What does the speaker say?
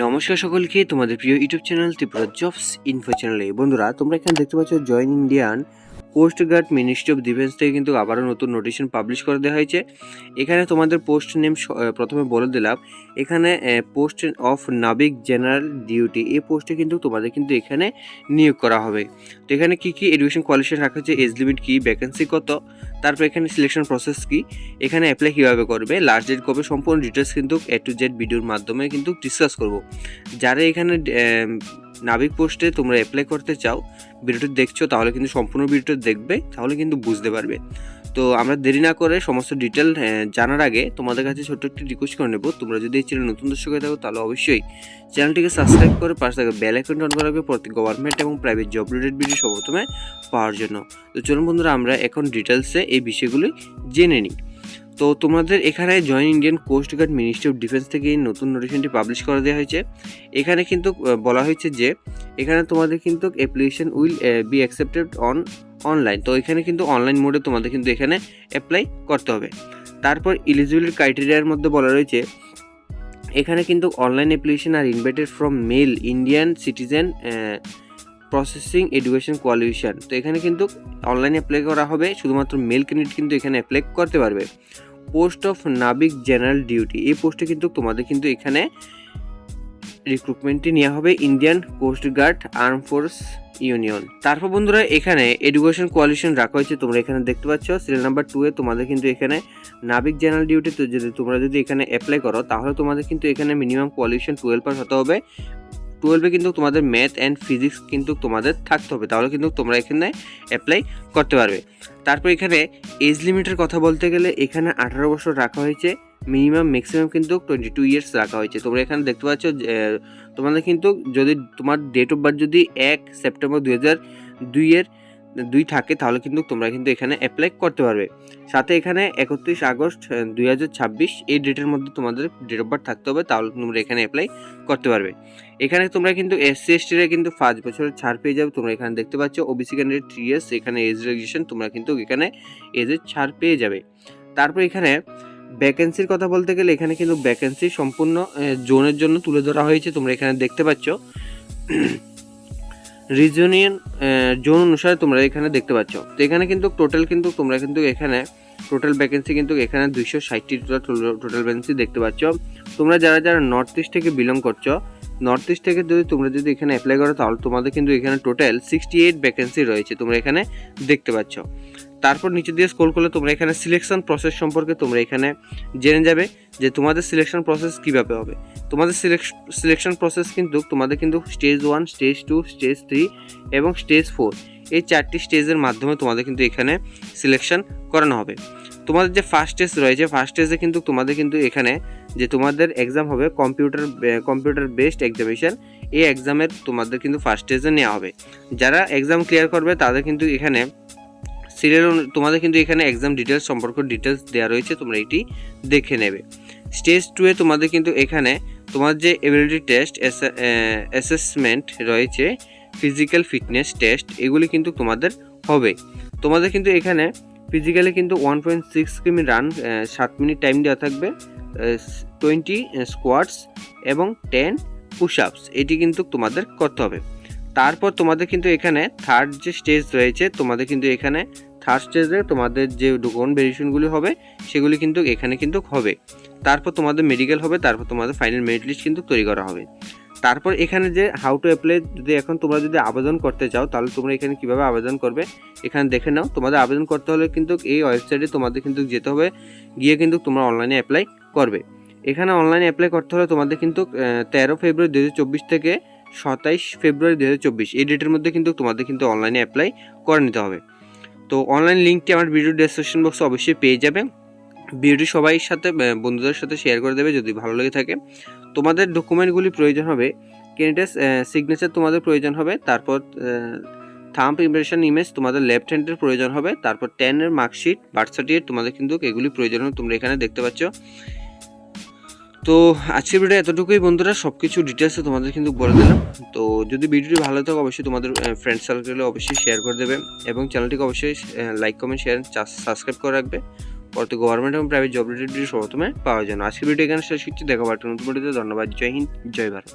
নমস্কার সকলকে, তোমাদের প্রিয় YouTube channel Tripura jobs info চ্যানেলে। বন্ধুরা, তোমরা এখানে দেখতে পাচ্ছ join Indian coast guard ministry of defence থেকে কিন্তু আবারও নতুন নোটিশন পাবলিশ করে দেওয়া হয়েছে। এখানে তোমাদের পোস্ট নেম প্রথমে বলে দিলাম। এখানে post of Navik general duty এই পোস্টে কিন্তু তোমাদের কিন্তু এখানে নিয়োগ করা হবে। তো এখানে কী কী এডুকেশন কোয়ালিফিকেশন রাখা হচ্ছে এজ লিমিট কী ভ্যাকেন্সি কত, তারপর এখানে সিলেকশন প্রসেস কি, এখানে অ্যাপ্লাই কীভাবে করবে লাস্ট ডেট কবে, সম্পূর্ণ ডিটেলস কিন্তু এ টু জেড ভিডিওর মাধ্যমে কিন্তু ডিসকাস করব। যারা এখানে নাবিক পোস্টে তোমরা অ্যাপ্লাই করতে চাও, ভিডিওটি দেখছ, তাহলে কিন্তু সম্পূর্ণ ভিডিওটা দেখবে, তাহলে কিন্তু বুঝতে পারবে। তো আমরা দেরি না করে সমস্ত ডিটেল জানার আগে তোমাদের কাছে ছোট্ট একটি রিকোয়েস্ট করে নেব। তোমরা যদি এই চ্যানেল নতুন দর্শক হয়ে থাকো, তাহলে অবশ্যই চ্যানেলটিকে সাবস্ক্রাইব করে পাশে থাকা বেল আইকন অন করা হবে প্রতি গভর্নমেন্ট এবং প্রাইভেট জব রিলেটেড ভিডিও সর্বপ্রথমে পাওয়ার জন্য। তো চলুন বন্ধুরা, আমরা এখন ডিটেলসে এই বিষয়গুলি জেনে নিই। তো তোমাদের এখানে join Indian coast guard ministry of defence থেকে এই নতুন নোটিশনটি পাবলিশ করে দেওয়া হয়েছে। এখানে কিন্তু বলা হয়েছে যে, এখানে তোমাদের কিন্তু application will be accepted on online তো এখানে কিন্তু অনলাইন মোডে তোমাদের কিন্তু এখানে অ্যাপ্লাই করতে হবে। তারপর ইলিজিবিলিটি ক্রাইটেরিয়ার মধ্যে বলা রয়েছে, এখানে কিন্তু online application are invited from male Indian citizen possessing education qualification তো এখানে কিন্তু অনলাইনে অ্যাপ্লাই করা হবে, শুধুমাত্র মেল ক্যান্ডিডেট কিন্তু এখানে অ্যাপ্লাই করতে পারবে। Post of Navik general duty এই পোস্টে কিন্তু তোমাদের কিন্তু এখানে রিক্রুটমেন্টটি নেওয়া হবে Indian coast guard arm force union তারপর বন্ধুরা, এখানে এডুকেশন কোয়ালিফিকেশন রাখা হয়েছে, তোমরা এখানে দেখতে পাচ্ছ। সিরিয়াল নাম্বার টু এ তোমাদের কিন্তু এখানে নাবিক জেনারেল ডিউটি তো যদি তোমরা যদি এখানে অ্যাপ্লাই করো, তাহলে তোমাদের কিন্তু এখানে মিনিমাম কোয়ালিফিকেশন টুয়েলভ পাস হতে হবে। টুয়েলভে কিন্তু তোমাদের ম্যাথ অ্যান্ড ফিজিক্স কিন্তু তোমাদের থাকতে হবে। তাহলে কিন্তু তোমরা এখানে অ্যাপ্লাই করতে পারবে। তারপর এখানে এজ লিমিটের কথা বলতে গেলে এখানে আঠারো বছর রাখা হয়েছে। মিনিমাম ম্যাক্সিমাম কিন্তু টোয়েন্টি টু ইয়ার্স রাখা হয়েছে। তোমরা এখানে দেখতে পাচ্ছ তোমাদের কিন্তু যদি তোমার ডেট অফ বার্থ যদি এক সেপ্টেম্বর দু হাজার দুইয়ের দুই থাকে, তাহলে কিন্তু তোমরা কিন্তু এখানে অ্যাপ্লাই করতে পারবে। সাথে এখানে একত্রিশ আগস্ট দুই হাজার ছাব্বিশ, এই ডেটের মধ্যে তোমাদের ডেট অফ বার্থ থাকতে হবে, তাহলে তোমরা এখানে অ্যাপ্লাই করতে পারবে। এখানে তোমরা কিন্তু এসসি এসটিরা কিন্তু পাঁচ বছরের ছাড় পেয়ে যাবে, তোমরা এখানে দেখতে পাচ্ছ ওবিসি ক্যান্ডিডেট থ্রি ইয়ার্স এখানে এজ রেজিস্ট্রেশন তোমরা কিন্তু এখানে এজের ছাড় পেয়ে যাবে। তারপর এখানে ভ্যাকেন্সির কথা বলতে গেলে, এখানে কিন্তু ভ্যাকেন্সি সম্পূর্ণ জোনের জন্য তুলে ধরা হয়েছে, তোমরা এখানে দেখতে পাচ্ছ। রিজনিয়ন জোন অনুসারে তোমরা এখানে দেখতে পাচ্ছ। তো এখানে কিন্তু টোটাল কিন্তু তোমরা কিন্তু এখানে টোটাল ভ্যাকেন্সি কিন্তু এখানে দুইশো ষাটটি টোটাল ভ্যাকেন্সি দেখতে পাচ্ছ। তোমরা যারা যারা নর্থ ইস্ট থেকে বিলং করছ নর্থ ইস্ট থেকে যদি তোমরা যদি এখানে অ্যাপ্লাই করো, তাহলে তোমাদের কিন্তু এখানে টোটাল সিক্সটি এইট ভ্যাকেন্সি রয়েছে তোমরা এখানে দেখতে পাচ্ছ। তারপর নিচে দিয়ে স্কোল করলে তোমরা এখানে সিলেকশন প্রসেস সম্পর্কে তোমরা এখানে জেনে যাবে যে তোমাদের সিলেকশন প্রসেস কীভাবে হবে। তোমাদের সিলেকশন প্রসেস কিন্তু, তোমাদের কিন্তু stage one stage two stage three এবং স্টেজ ফোর এই চারটি স্টেজের মাধ্যমে তোমাদের কিন্তু এখানে সিলেকশন করানো হবে। তোমাদের যে ফার্স্ট স্টেজ রয়েছে ফার্স্ট স্টেজে কিন্তু তোমাদের কিন্তু এখানে যে তোমাদের এক্সাম হবে কম্পিউটার কম্পিউটার বেসড এক্সামিনেশন এই এক্সামের তোমাদের কিন্তু ফার্স্ট স্টেজে নেওয়া হবে। যারা এক্সাম ক্লিয়ার করবে, তাদের কিন্তু এখানে সিরিয়াল তোমাদের কিন্তু এখানে এক্সাম ডিটেলস সম্পর্ক ডিটেলস দেওয়া রয়েছে, তোমরা এটি দেখে নেবে। স্টেজ টু এ তোমাদের কিন্তু এখানে তোমার যে এবিলিটি টেস্ট অ্যাসেসমেন্ট রয়েছে ফিজিক্যাল ফিটনেস টেস্ট এগুলি কিন্তু তোমাদের হবে। তোমাদের কিন্তু এখানে ফিজিক্যালি কিন্তু one point six km run সাত মিনিট টাইম দেওয়া থাকবে টোয়েন্টি স্কোয়াডস এবং টেন পুশ আপস এটি কিন্তু তোমাদের করতে হবে। তারপর তোমাদের কিন্তু এখানে থার্ড যে স্টেজ রয়েছে, তোমাদের কিন্তু এখানে থার্ড স্টেজে তোমাদের যে ডকুমেন্ট ভেরিফিকেশনগুলি হবে, সেগুলি কিন্তু এখানে কিন্তু হবে। তারপর তোমাদের মেডিকেল হবে, তারপর তোমাদের ফাইনাল মেরিট লিস্ট কিন্তু তৈরি করা হবে। তারপর এখানে যে হাউ টু অ্যাপ্লাই যদি এখন তোমরা যদি আবেদন করতে চাও, তাহলে তোমরা এখানে কীভাবে আবেদন করবে, এখানে দেখে নাও। তোমাদের আবেদন করতে হলে কিন্তু এই ওয়েবসাইটে তোমাদের কিন্তু যেতে হবে, গিয়ে কিন্তু তোমরা অনলাইনে অ্যাপ্লাই করবে। এখানে অনলাইনে অ্যাপ্লাই করতে হলে তোমাদের কিন্তু তেরো ফেব্রুয়ারি দু হাজার চব্বিশ থেকে সাতাইশ ফেব্রুয়ারি দু হাজার চব্বিশ, এই ডেটের মধ্যে কিন্তু তোমাদের কিন্তু অনলাইনে অ্যাপ্লাই করে নিতে হবে। তো অনলাইন লিঙ্কটি আমার ভিডিও ডেসক্রিপশন বক্সে অবশ্যই পেয়ে যাবে। ভিডিওটি সবাই সাথে বন্ধুদের সাথে শেয়ার করে দেবে যদি ভালো লেগে থাকে। তোমাদের ডকুমেন্টগুলি প্রয়োজন হবে ক্যান্ডিডেট সিগনেচার তোমাদের প্রয়োজন হবে, তারপর থাম্প ইমপ্রেশন ইমেজ তোমাদের লেফট হ্যান্ডের প্রয়োজন হবে, তারপর টেনের মার্কশিট বার্থ সার্টিফিকেট তোমাদের কিন্তু এগুলি প্রয়োজন হবে, তোমরা এখানে দেখতে পাচ্ছ। তো আজকের ভিডিও এতটুকুই বন্ধুরা সব কিছু ডিটেলসে তোমাদের কিন্তু বলে দিলাম। তো যদি ভিডিওটি ভালো থাকে, অবশ্যই তোমাদের ফ্রেন্ড সার্কেলে অবশ্যই শেয়ার করে দেবে এবং চ্যানেলটিকে অবশ্যই লাইক কমেন্ট শেয়ার সাবস্ক্রাইব করে রাখবে। পরবর্তী গভর্নমেন্ট এবং প্রাইভেট জব রিলেটেড প্রথমে পাওয়ার জন্য। আজকের ভিডিও এখানে শেষ হচ্ছে দেখা পাঠানো নতুন ভিডিওতে ধন্যবাদ। জয় হিন্দ, জয় ভারত।